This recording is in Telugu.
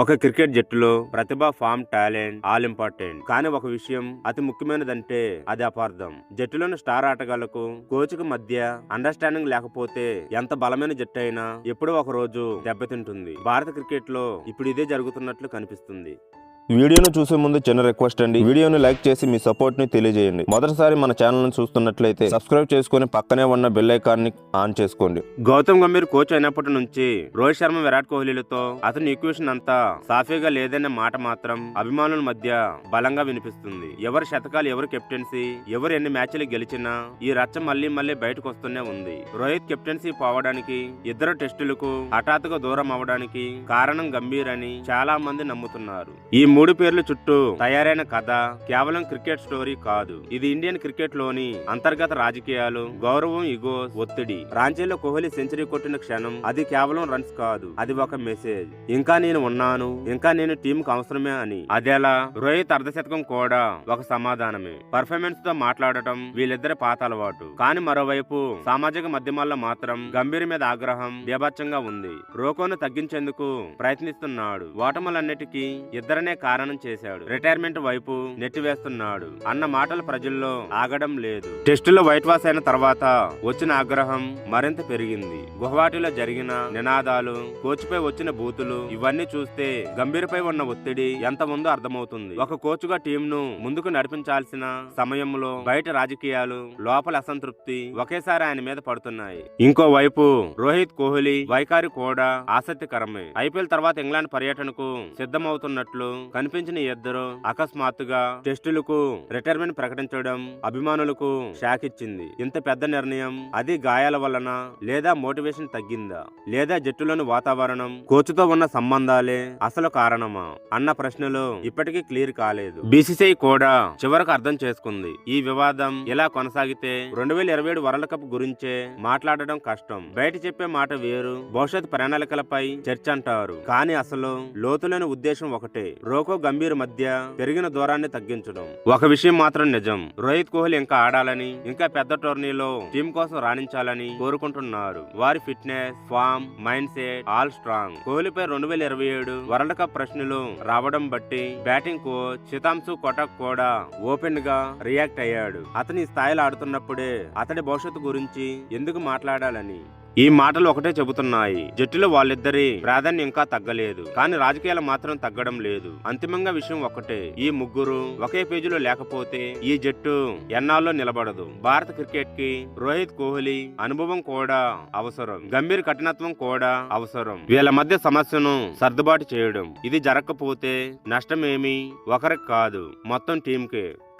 ఒక క్రికెట్ జట్టులో ప్రతిభ ఫామ్ టాలెంట్ ఆల్ ఇంపార్టెంట్. కానీ ఒక విషయం అతి ముఖ్యమైనదంటే అది అపార్థం. జట్టులోని స్టార్ ఆటగాళ్ళకు కోచ్కు మధ్య అండర్స్టాండింగ్ లేకపోతే ఎంత బలమైన జట్టు అయినా ఎప్పుడో ఒక రోజు దెబ్బతింటుంది. భారత క్రికెట్లో ఇప్పుడు ఇదే జరుగుతున్నట్లు కనిపిస్తుంది. వీడియోను చూసే ముందు చిన్న రిక్వెస్ట్ అండి. వీడియోను లైక్ చేసి మీ సపోర్ట్ని తెలియజేయండి. మొదటిసారి మన ఛానల్ను చూస్తున్నట్లయితే సబ్స్క్రైబ్ చేసుకుని పక్కనే ఉన్న బెల్ ఐకాన్ని ఆన్ చేసుకోండి. గౌతమ్ గంభీర్ కోచ్ అయినప్పటి నుంచి రోహిత్ శర్మ విరాట్ కోహ్లీలతో అతని ఈక్వేషన్ అంతా సాఫీగా లేదనే మాట మాత్రం అభిమానుల మధ్య బలంగా వినిపిస్తుంది. ఎవరి శతకాలు ఎవరు కెప్టెన్సీ ఎవరు ఎన్ని మ్యాచ్లు గెలిచినా ఈ రచ్చ మళ్ళీ మళ్ళీ బయటకు వస్తూనే ఉంది. రోహిత్ కెప్టెన్సీ పోవడానికి ఇద్దరు టెస్టులకు హఠాత్తుగా దూరం అవడానికి కారణం గంభీర్ అని చాలా మంది నమ్ముతున్నారు. ఈ మూడు పేర్ల చుట్టూ తయారైన కథ కేవలం క్రికెట్ స్టోరీ కాదు. ఇది ఇండియన్ క్రికెట్లోని అంతర్గత రాజకీయాలు గౌరవం ఇగో ఒత్తిడి. రాంచీలో కోహ్లీ సెంచరీ కొట్టిన క్షణం అది కేవలం రన్స్ కాదు అది ఒక మెసేజ్. ఇంకా నేను ఉన్నాను ఇంకా నేను టీం కు అవసరమే అని. అదేలా రోహిత్ అర్ధశతకం కూడా ఒక సమాధానమే. పర్ఫార్మెన్స్తో మాట్లాడటం వీళ్ళిద్దరి పాత అలవాటు. కానీ మరోవైపు సామాజిక మాధ్యమాల్లో మాత్రం గంభీర్ మీద ఆగ్రహం బీభత్సంగా ఉంది. రోకోను తగ్గించేందుకు ప్రయత్నిస్తున్నాడు. ఓటములన్నిటికీ ఇద్దరనే కారణం చేశాడు. రిటైర్మెంట్ వైపు నెట్టివేస్తున్నాడు. అన్న మాటలు ప్రజల్లో ఆగడం లేదు. టెస్టులో వైట్ వాష్ అయిన తర్వాత వచ్చిన ఆగ్రహం మరింత పెరిగింది. గుహవాటిలో జరిగిన నినాదాలు కోచ్పై వచ్చిన బూతులు ఇవన్నీ చూస్తే గంభీర్పై ఉన్న ఒత్తిడి ఎంత ఉందో అర్థమవుతుంది. ఒక కోచ్గా టీంను ముందుకు నడిపించాల్సిన సమయంలో బయట రాజకీయాలు లోపల అసంతృప్తి ఒకేసారి ఆయన మీద పడుతున్నాయి. ఇంకో వైపు రోహిత్ కోహ్లీ వైఖారి కూడా ఆసక్తికరమే. ఐపీఎల్ తర్వాత ఇంగ్లాండ్ పర్యటనకు సిద్ధమవుతున్నట్లు కనిపించిన ఇద్దరు అకస్మాత్తుగా టెస్టులకు రిటైర్మెంట్ ప్రకటించడం అభిమానులకు షాక్ ఇచ్చింది. ఇంత పెద్ద నిర్ణయం అది గాయాల వలన లేదా మోటివేషన్ తగ్గిందా? లేదా జట్టులోని వాతావరణం కోచ్తో ఉన్న సంబంధాలే అసలు కారణమా? అన్న ప్రశ్నలు ఇప్పటికీ క్లియర్ కాలేదు. బీసీసీఐ కూడా చివరకు అర్థం చేసుకుంది. ఈ వివాదం ఇలా కొనసాగితే రెండు వేల ఇరవై ఏడు వరల్డ్ కప్ గురించే మాట్లాడడం కష్టం. బయట చెప్పే మాట వేరు భవిష్యత్ ప్రణాళికలపై చర్చ అంటారు. కానీ అసలు లోతులైన ఉద్దేశం ఒకటే రోకో గంభీర్ మధ్య పెరిగిన దూరాన్ని తగ్గించడం. ఒక విషయం మాత్రం నిజం. రోహిత్ కోహ్లీ ఇంకా ఆడాలని ఇంకా పెద్ద టోర్నీలో టీం కోసం రాణించాలని కోరుకుంటున్నారు. వారి fitness form mindset all strong. కోహ్లీపై రెండు వేల ఇరవై ఏడు వరల్డ్ కప్ ప్రశ్నలు రావడం బట్టి బ్యాటింగ్ కోచ్ చితాంశు కొటక్ కూడా ఓపెన్గా రియాక్ట్ అయ్యాడు. అతని స్థాయిలో ఆడుతున్నప్పుడే అతడి భవిష్యత్తు గురించి ఎందుకు మాట్లాడాలని ఈ మాటలు ఒకటే చెబుతున్నాయి. జట్టులో వాళ్ళిద్దరి ప్రాధాన్యం ఇంకా తగ్గలేదు. కానీ రాజకీయాలు మాత్రం తగ్గడం లేదు. అంతిమంగా విషయం ఒకటే. ఈ ముగ్గురు ఒకే పేజీలో లేకపోతే ఈ జట్టు ఎన్నాల్లో నిలబడదు. భారత క్రికెట్కి రోహిత్ కోహ్లీ అనుభవం కూడా అవసరం. గంభీర్ కఠినత్వం కూడా అవసరం. వీళ్ళ మధ్య సమస్యను సర్దుబాటు చేయడం. ఇది జరగకపోతే నష్టమేమి ఒకరికి కాదు. మొత్తం టీంకే.